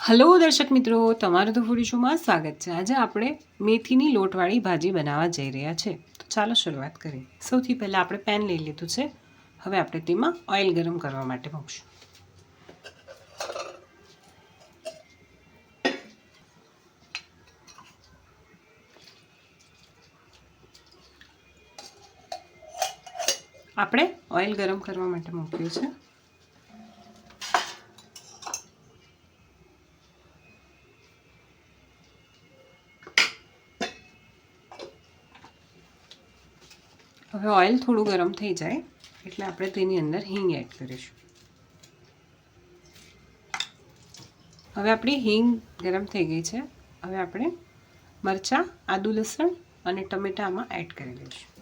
Hello દર્શક મિત્રો, તમારું તો ફૂડી શોમાં સ્વાગત છે. આજે આપણે મેથીની લોટવાળી ભાજી બનાવવા જઈ રહ્યા છે. તો ચાલો શરૂઆત કરીએ. સૌથી પહેલાં આપણે પેન લઈ લીધું છે. હવે આપણે તેમાં ઓઇલ ગરમ કરવા માટે મૂકશું. આપણે ઓઇલ ગરમ કરવા માટે મૂક્યું છે. હવે ઓઇલ થોડું ગરમ થઈ જાય એટલે આપણે તેની અંદર હિંગ એડ કરીશું. હવે આપણી હિંગ ગરમ થઈ ગઈ છે. હવે આપણે મરચાં, આદુ લસણ અને ટમેટામાં એડ કરી દઈશું. અને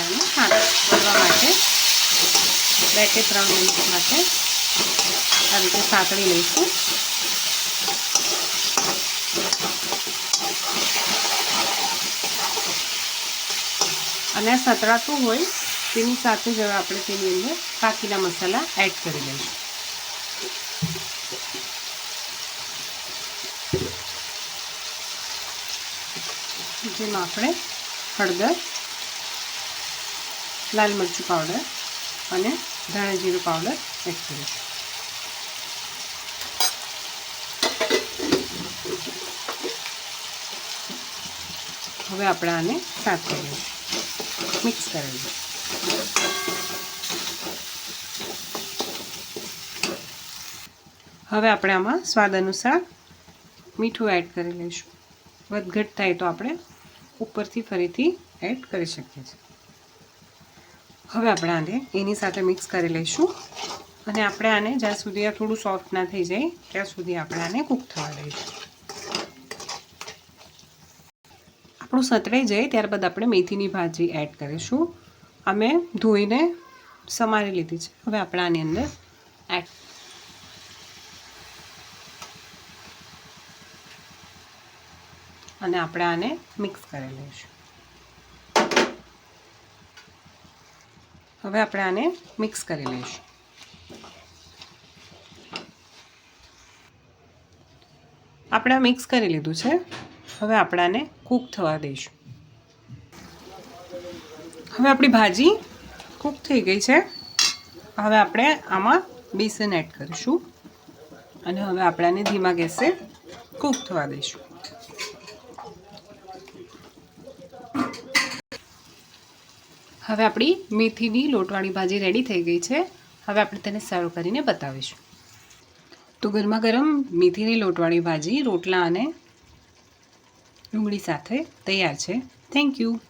આને સાંતળવા માટે બે કે ત્રણ મિનિટ માટે આ રીતે સાંતળી લઈશું. અને સતળાતું હોય તેની સાથે જ આપણે તેની અંદર બાકીના મસાલા એડ કરી લઈશું. જેમાં આપણે હળદર લાલ મરચું પાવડર અને ધાણા જીરું પાવડર એડ કરીશું. હવે આપણે આને સાફ કરીશું. મિક્સ કરી લઈશું હવે આપણે આમાં સ્વાદ અનુસાર મીઠું એડ કરી લઈશું. વધઘટ થાય તો આપણે ઉપરથી ફરીથી એડ કરી શકીએ છીએ. હવે આપણે આને એની સાથે મિક્સ કરી લઈશું. અને આપણે આને જ્યાં સુધી આ થોડું સોફ્ટ ના થઈ જાય, ત્યાં સુધી આપણે આને કૂક થવા દઈશું. આપણું સતરાઈ જાય, ત્યારબાદ આપણે મેથીની ભાજી એડ કરીશું. અમે ધોઈને સમારી લીધી છે. હવે આપણે આની અંદર એડ અને આપણે આને મિક્સ કરી લઈશું. હવે આપણે આને મિક્સ કરી લઈશું. આપણે આ મિક્સ કરી લીધું છે. હવે આપણે આને કૂક થવા દઈશું. હવે આપણી ભાજી કૂક થઈ ગઈ છે. હવે આપણે આમાં બેસન એડ કરીશું. અને હવે આપણે આને ધીમા ગેસે કૂક થવા દઈશું. હવે આપણી મેથીની લોટવાળી ભાજી રેડી થઈ ગઈ છે. હવે આપણે તેને સર્વ કરીને બતાવીશું. તો ગરમા ગરમ મેથીની લોટવાળી ભાજી રોટલા અને ડુંગળી સાથે તૈયાર છે. Thank you